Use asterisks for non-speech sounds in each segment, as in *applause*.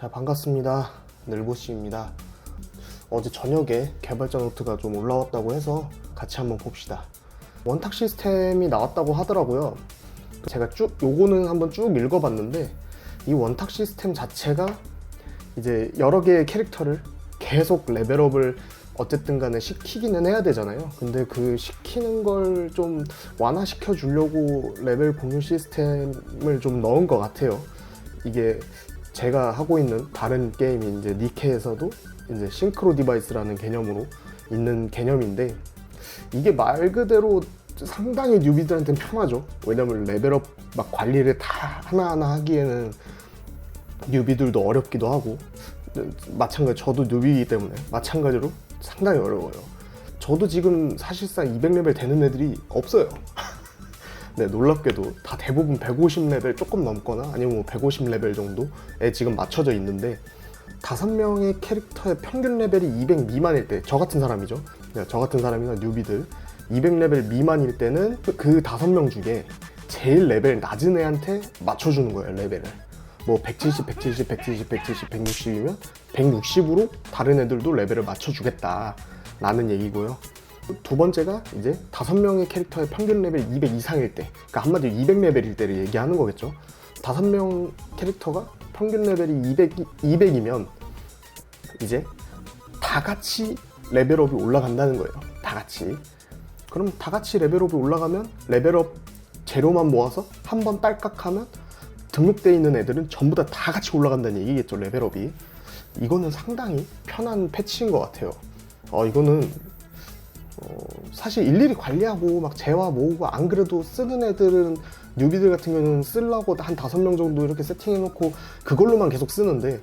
자 반갑습니다 늘보씨입니다 어제 저녁에 개발자 노트가 좀 올라왔다고 해서 같이 한번 봅시다 원탁 시스템이 나왔다고 하더라고요 제가 쭉 요거는 한번 쭉 읽어봤는데 이 원탁 시스템 자체가 이제 여러 개의 캐릭터를 계속 레벨업을 어쨌든 간에 시키기는 해야 되잖아요. 근데 그 시키는 걸 좀 완화시켜 주려고 레벨 공유 시스템을 좀 넣은 것 같아요. 이게 제가 하고 있는 다른 게임인 이제 니케에서도 이제 싱크로 디바이스라는 개념으로 있는 개념인데 이게 말 그대로 상당히 뉴비들한테는 편하죠. 왜냐면 레벨업 막 관리를 다 하나하나 하기에는 뉴비들도 어렵기도 하고 마찬가지 저도 뉴비이기 때문에 마찬가지로 상당히 어려워요. 저도 지금 사실상 200레벨 되는 애들이 없어요. 네, 놀랍게도 다 대부분 150레벨 조금 넘거나 아니면 뭐 150레벨 정도에 지금 맞춰져 있는데 다섯 명의 캐릭터의 평균 레벨이 200 미만일 때 저 같은 사람이죠. 네, 저 같은 사람이나 뉴비들 200레벨 미만일 때는 그 다섯 명 중에 제일 레벨 낮은 애한테 맞춰주는 거예요 레벨을. 뭐 170, 170, 170, 170, 160이면 160으로 다른 애들도 레벨을 맞춰주겠다 라는 얘기고요. 두 번째가 이제 다섯 명의 캐릭터의 평균 레벨 200 이상일 때, 그러니까 한마디로 200 레벨일 때를 얘기하는 거겠죠. 다섯 명 캐릭터가 평균 레벨이 200, 200이면 이제 다 같이 레벨업이 올라간다는 거예요. 다 같이. 그럼 다 같이 레벨업이 올라가면 레벨업 재료만 모아서 한 번 딸깍 하면 등록돼 있는 애들은 전부 다 다 같이 올라간다는 얘기겠죠 레벨업이 이거는 상당히 편한 패치인 것 같아요 어 이거는 어, 사실 일일이 관리하고 막 재화 모으고 안 그래도 쓰는 애들은 뉴비들 같은 경우는 쓰려고 한 다섯 명 정도 이렇게 세팅해놓고 그걸로만 계속 쓰는데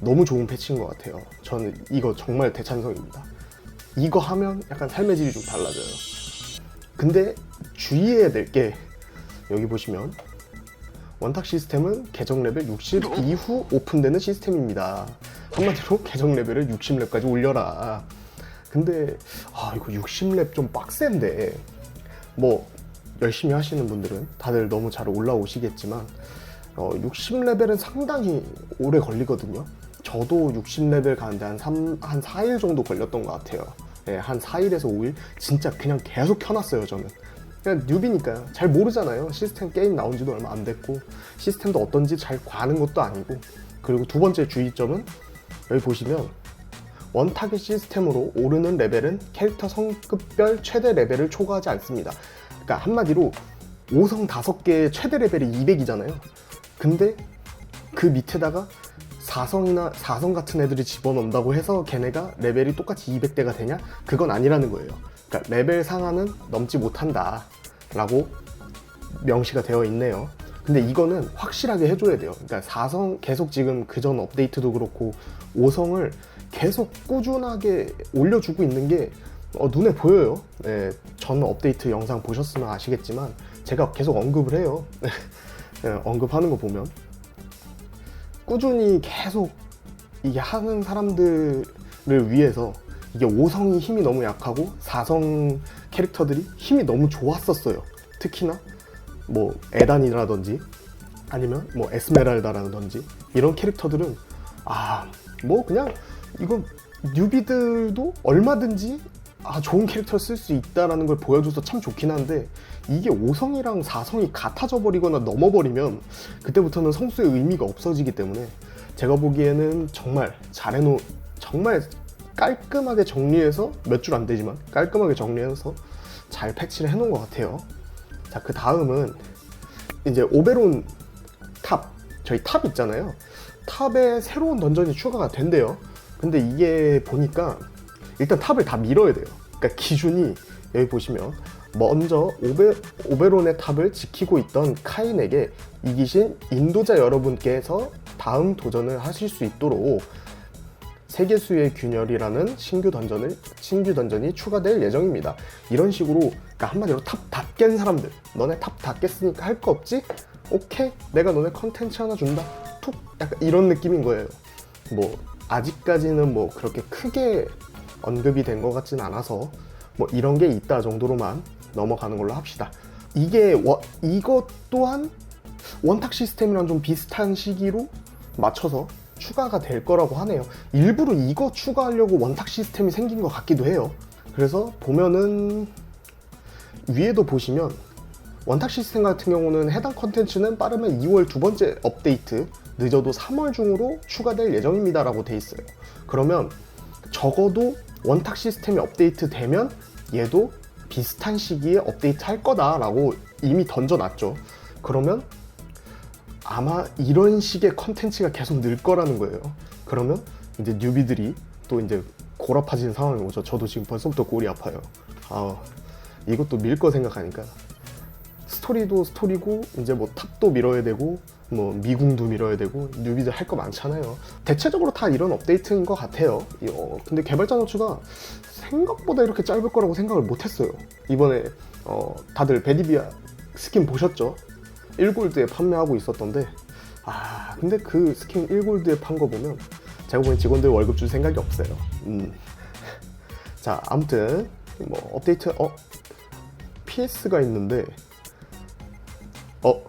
너무 좋은 패치인 것 같아요 저는 이거 정말 대찬성입니다 이거 하면 약간 삶의 질이 좀 달라져요 근데 주의해야 될 게 여기 보시면 원탁 시스템은 계정 레벨 60 이후 오픈되는 시스템입니다. 한마디로 계정 레벨을 60렙까지 올려라. 근데 아 이거 60렙 좀 빡센데 뭐 열심히 하시는 분들은 다들 너무 잘 올라오시겠지만 어, 60레벨은 상당히 오래 걸리거든요. 저도 60레벨 가는데 한, 3, 한 4일 정도 걸렸던 것 같아요. 예, 한 4일에서 5일 진짜 그냥 계속 켜놨어요 저는. 그냥 뉴비니까요. 잘 모르잖아요. 시스템 게임 나온 지도 얼마 안 됐고, 시스템도 어떤지 잘 과는 것도 아니고, 그리고 두 번째 주의점은 여기 보시면 원타겟 시스템으로 오르는 레벨은 캐릭터 성급별 최대 레벨을 초과하지 않습니다. 그러니까 한마디로 5성 5개의 최대 레벨이 200이잖아요. 근데 그 밑에다가 4성이나 4성 같은 애들이 집어넣는다고 해서 걔네가 레벨이 똑같이 200대가 되냐? 그건 아니라는 거예요. 그러니까 레벨 상한은 넘지 못한다 라고 명시가 되어 있네요 근데 이거는 확실하게 해줘야 돼요. 그러니까 4성 계속 지금 그전 업데이트도 그렇고 5성을 계속 꾸준하게 올려주고 있는 게 어, 눈에 보여요. 네, 전 업데이트 영상 보셨으면 아시겠지만 제가 계속 언급을 해요. *laughs* 네, 언급하는 거 보면. 꾸준히 계속 이게 하는 사람들을 위해서 이게 5성이 힘이 너무 약하고 4성 캐릭터들이 힘이 너무 좋았었어요. 특히나 뭐 에단이라든지 아니면 뭐 에스메랄다라든지 이런 캐릭터들은 아 뭐 그냥 이거 뉴비들도 얼마든지 아 좋은 캐릭터 쓸수 있다라는 걸 보여줘서 참 좋긴 한데 이게 5성이랑 4성이 같아져 버리거나 넘어버리면 그때부터는 성수의 의미가 없어지기 때문에 제가 보기에는 정말 잘해놓 정말 깔끔하게 정리해서 몇 줄 안 되지만 깔끔하게 정리해서 잘 패치를 해놓은 것 같아요. 자, 그 다음은 이제 오베론 탑 저희 탑 있잖아요. 탑에 새로운 던전이 추가가 된대요. 근데 이게 보니까 일단 탑을 다 밀어야 돼요. 그러니까 기준이 여기 보시면 먼저 오베, 오베론의 탑을 지키고 있던 카인에게 이기신 인도자 여러분께서 다음 도전을 하실 수 있도록 세계수의 균열이라는 신규 던전을 신규 던전이 추가될 예정입니다. 이런 식으로 그러니까 한마디로 탑 다 깬 사람들 너네 탑 다 깼으니까 할 거 없지? 오케이 내가 너네 컨텐츠 하나 준다 툭 약간 이런 느낌인 거예요. 뭐 아직까지는 뭐 그렇게 크게 언급이 된 것 같진 않아서 뭐 이런 게 있다 정도로만 넘어가는 걸로 합시다. 이게 워, 이것 또한 원탁 시스템이랑 좀 비슷한 시기로 맞춰서 추가가 될 거라고 하네요. 일부러 이거 추가하려고 원탁 시스템이 생긴 것 같기도 해요. 그래서 보면은 위에도 보시면 원탁 시스템 같은 경우는 해당 컨텐츠는 빠르면 2월 두 번째 업데이트, 늦어도 3월 중으로 추가될 예정입니다라고 돼 있어요. 그러면 적어도 원탁 시스템이 업데이트 되면 얘도 비슷한 시기에 업데이트 할 거다라고 이미 던져놨죠. 그러면 아마 이런 식의 컨텐츠가 계속 늘 거라는 거예요. 그러면 이제 뉴비들이 또 이제 골아파지는 상황이 오죠. 저도 지금 벌써부터 골이 아파요. 아, 이것도 밀 거 생각하니까 스토리도 스토리고 이제 뭐 탑도 밀어야 되고 뭐 미궁도 밀어야 되고 뉴비들 할 거 많잖아요. 대체적으로 다 이런 업데이트인 것 같아요. 이, 어, 근데 개발자 노츠가 생각보다 이렇게 짧을 거라고 생각을 못했어요. 이번에 어, 다들 베디비아 스킨 보셨죠? 1골드에 판매하고 있었던데 아 근데 그 스킨 1골드에 판 거 보면 제가 보기엔 직원들 월급 줄 생각이 없어요. 음. *laughs* 자 아무튼 뭐 업데이트 어 PS가 있는데 어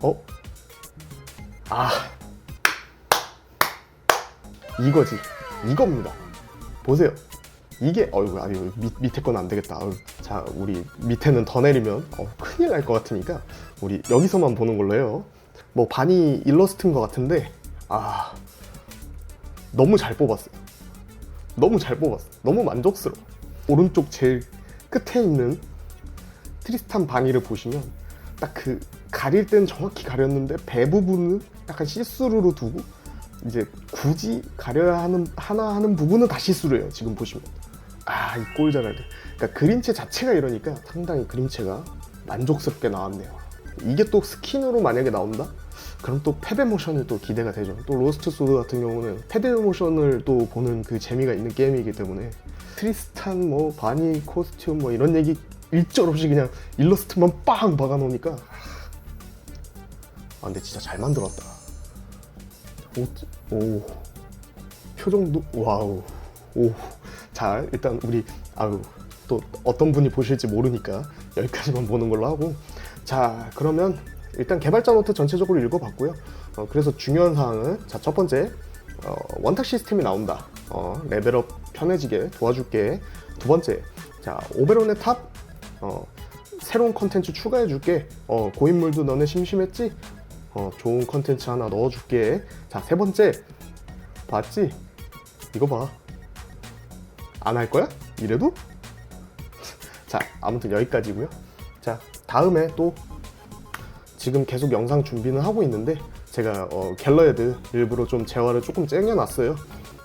어? 아 이거지 이겁니다 보세요 이게 어이구 아유 밑, 밑에 건 안 되겠다. 아유, 자 우리 밑에는 더 내리면 어, 큰일 날 것 같으니까 우리 여기서만 보는 걸로 해요. 뭐 반이 일러스트인 것 같은데 아 너무 잘 뽑았어요. 너무 잘 뽑았어 너무 만족스러워. 오른쪽 제일 끝에 있는 트리스탄 바니를 보시면 딱 그 가릴 때는 정확히 가렸는데 배 부분은 약간 시스루로 두고 이제 굳이 가려야 하는 하나 하는 부분은 다 시스루예요 지금 보시면 아 이 꼴 잘할 때 그러니까 그림체 자체가 이러니까 상당히 그림체가 만족스럽게 나왔네요. 이게 또 스킨으로 만약에 나온다? 그럼 또 패드 모션이 또 기대가 되죠. 또 로스트 소드 같은 경우는 패드 모션을 또 보는 그 재미가 있는 게임이기 때문에 트리스탄 뭐 바니 코스튬 뭐 이런 얘기 일절 없이 그냥 일러스트만 빵 박아놓으니까 아 근데 진짜 잘 만들었다. 오, 오. 표정도? 와우. 오 자 일단 우리 아유 또 어떤 분이 보실지 모르니까 여기까지만 보는 걸로 하고. 자 그러면 일단 개발자 노트 전체적으로 읽어봤고요. 어, 그래서 중요한 사항은 자 첫 번째 어, 원탁 시스템이 나온다. 어, 레벨업 편해지게 도와줄게. 두 번째 자 오베론의 탑 어, 새로운 컨텐츠 추가해줄게. 어, 고인물도 너네 심심했지? 어, 좋은 컨텐츠 하나 넣어줄게. 자 세 번째 봤지? 이거 봐 안 할 거야? 이래도? 자 아무튼 여기까지고요. 자 다음에 또 지금 계속 영상 준비는 하고 있는데 제가 어, 갤러헤드 일부러 좀 재화를 조금 쟁여놨어요.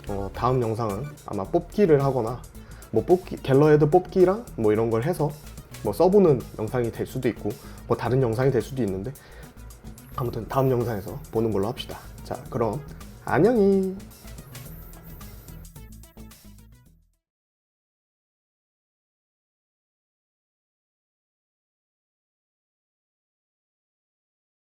어, 다음 영상은 아마 뽑기를 하거나 뭐 뽑기 갤러헤드 뽑기랑 뭐 이런 걸 해서 뭐 써보는 영상이 될 수도 있고 뭐 다른 영상이 될 수도 있는데 아무튼 다음 영상에서 보는 걸로 합시다. 자 그럼 안녕히